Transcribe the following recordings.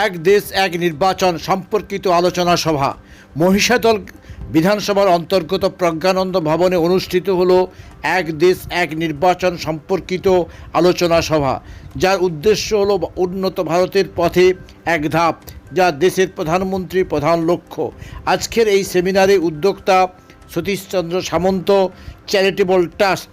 এক দেশ, এক নির্বাচন সম্পর্কিত আলোচনা সভা। মহিষাদল বিধানসভার অন্তর্গত প্রজ্ঞানন্দ ভবনে অনুষ্ঠিত হল এক দেশ, এক নির্বাচন সম্পর্কিত আলোচনা সভা, যার উদ্দেশ্য হলো উন্নত ভারতের পথে এক ধাপ, যা দেশের প্রধানমন্ত্রীর প্রধান লক্ষ্য। আজকের এই সেমিনারে উদ্যোক্তা সতীশচন্দ্র সামন্ত, চ্যারিটেবল ট্রাস্ট,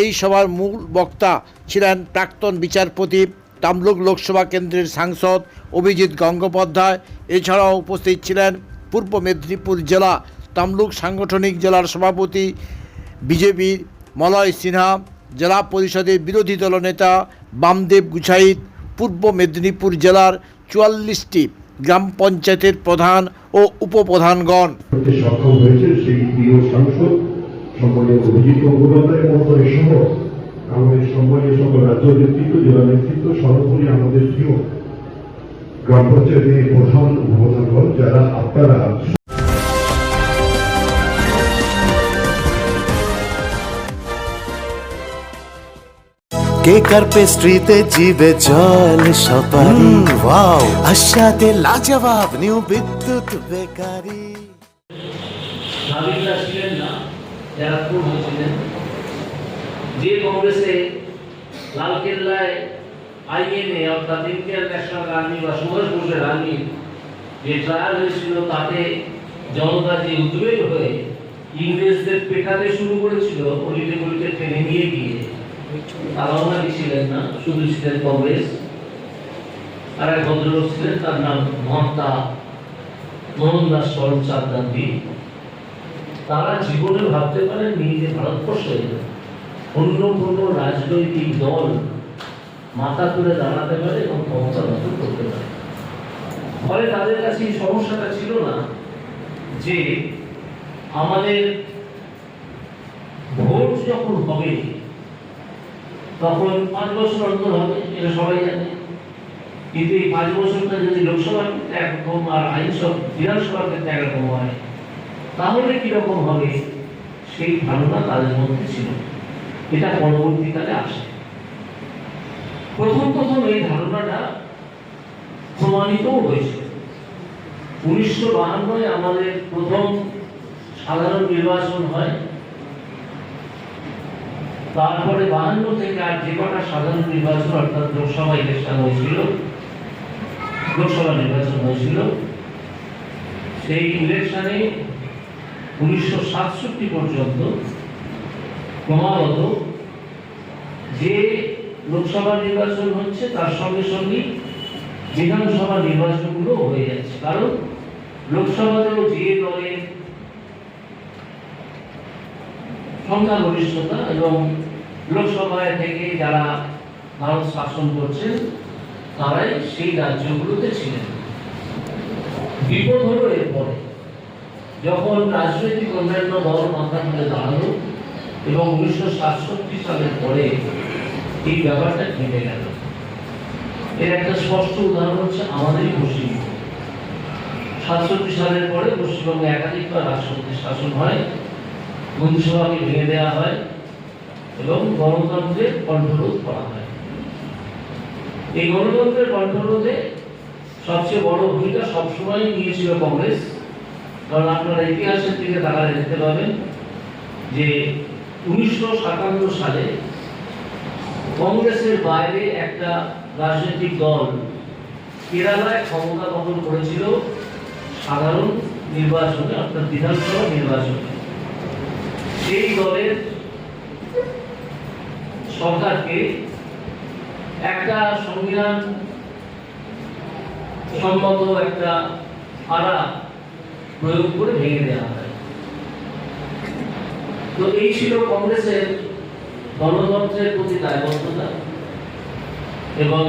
এই সভার মূল বক্তা ছিলেন প্রাক্তন বিচারপতি তামলুক লোকসভা কেন্দ্রের সাংসদ অভিজিৎ গঙ্গোপাধ্যায়। এছাড়াও উপস্থিত ছিলেন পূর্ব মেদিনীপুর জেলা তামলুক সাংগঠনিক জেলার সভাপতি বিজেপির মলয় সিনহা, জেলা পরিষদের বিরোধী দলনেতা বামদেব গুছাইত, পূর্ব মেদিনীপুর জেলার চুয়াল্লিশটি গ্রাম পঞ্চায়েতের প্রধান ও উপপ্রধানগণ। সক্ষম হয়েছে সেই প্রিয় সাংসদ অভিজিৎ গঙ্গোপাধ্যায় আমাদের সম্মানীয় সকল রাজ্য নেতৃত্ব জেলা নেতৃত্ব সর্বোপরি আমাদের প্রিয় গ্রাম পঞ্চায়েতের প্রধান উপপ্রধানগণ যারা আপনারা কেকার পেস্ট্রিতে জিবে জল সপারি? ওয়াও আশাতে লাজবাব নিউ বিদ্যুৎ বেকারি। নাবিকরা ছিলেন না যারা খুন হয়েছিলেন যে কংগ্রেসে লালকেল্লায় আইএনএ অর্থাৎ ইন্ডিয়ান ন্যাশনাল আর্মি বা সুভাষ বোসের আর্মি যে ট্রায়াল হয়েছিল, তাতে জনতা যে উদ্বেগ হয়ে ইংরেজদের পেটাতে শুরু করেছিল, অলিতে গলিতে টেনে নিয়ে গিয়ে তারাও নাকি ছিলেন না, শুধু ছিলেন কংগ্রেস। আর এক ভদ্রলোক ছিলেন, তার নাম মহাত্মা মোহনদাস করমচাঁদ গান্ধী। তারা জীবনে ভাবতে পারেননি যে ভারতবর্ষে অন্য কোনো রাজনৈতিক দল মাথা তুলে দাঁড়াতে পারে এবং ক্ষমতা দখল করতে পারে। ফলে তাদের কাছে এই সমস্যাটা ছিল না যে আমাদের ভোট যখন হবে, তখন পাঁচ বছর অন্তর হবে, এটা সবাই জানে। কিন্তু এই পাঁচ বছরটা যদি লোকসভার ক্ষেত্রে একরকম আর আইনসভা বিধানসভার ক্ষেত্রে একরকম হয়, তাহলে কীরকম হবে? সেই ধারণা তাদের মধ্যে ছিল এটা পরবর্তীকালে আসে। প্রথম প্রথম এই ধারণাটা প্রমাণিতও হয়েছে। উনিশশো বাহান্নয় আমাদের প্রথম সাধারণ নির্বাচন হয়। তারপরে বাহান্ন থেকে আর যে কটা সাধারণ নির্বাচন, অর্থাৎ লোকসভা ইলেকশন হয়েছিল, লোকসভা নির্বাচন হয়েছিল, সেই ইলেকশনে উনিশশো সাতষট্টি পর্যন্ত ক্রমাগত যে লোকসভা নির্বাচন হচ্ছে, তার সঙ্গে সঙ্গে বিধানসভা নির্বাচনগুলো হয়ে যাচ্ছে। কারণ লোকসভাতেও যে দলের সংখ্যাগরিষ্ঠতা এবং লোকসভায় থেকে যারা ভারত শাসন করছেন, তারাই সেই রাজ্যগুলোতে ছিলেন। বিপদ হলো এরপরে। যখন রাজনৈতিক অন্যান্য দল মাথা তুলে দাঁড়াল এবং উনিশশো সাতষট্টি সালের পরে এই ব্যাপারটা ঘটে গেল। এর একটা স্পষ্ট উদাহরণ হচ্ছে আমাদেরই পশ্চিমবঙ্গ। সাতষট্টি সালের পরে পশ্চিমবঙ্গে একাধিকবার রাষ্ট্রপতির শাসন হয়, মন্ত্রিসভাকে ভেঙে দেওয়া হয় এবং গণতন্ত্রের কণ্ঠরোধ করা হয়। এই গণতন্ত্রের কণ্ঠরোধে সবচেয়ে বড় ভূমিকা সবসময় নিয়েছিল কংগ্রেস। কারণ আপনারা ইতিহাসের দিকে তাকালে দেখতে পাবেন যে উনিশশো সাতান্ন সালে কংগ্রেসের বাইরে একটা রাজনৈতিক দল কেরালায় ক্ষমতা দখল করেছিল সাধারণ নির্বাচনে, অর্থাৎ বিধানসভা নির্বাচনে। সেই দলের সরকারকে একটা সংবিধান সম্মত একটা আড়া প্রয়োগ করে ভেঙে দেওয়া হয়। তো এই ছিল কংগ্রেসের গণতন্ত্রের প্রতি দায়বদ্ধতা এবং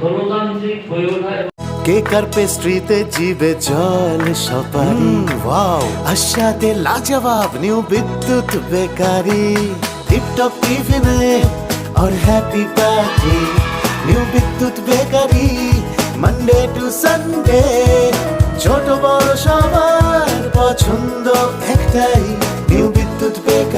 গণতান্ত্রিক হয়ে ওঠা এবং কেকার পেস্ট্রিতে জিবে জল সপারি ওয়াও আশাতে লাজবাব নিউ বিদ্যুৎ বেকারি টিপটপ টিফিনে और happy party new Bidyut bakery Monday to Sunday ছোট বড় সবার পছন্দ একটাই নিউ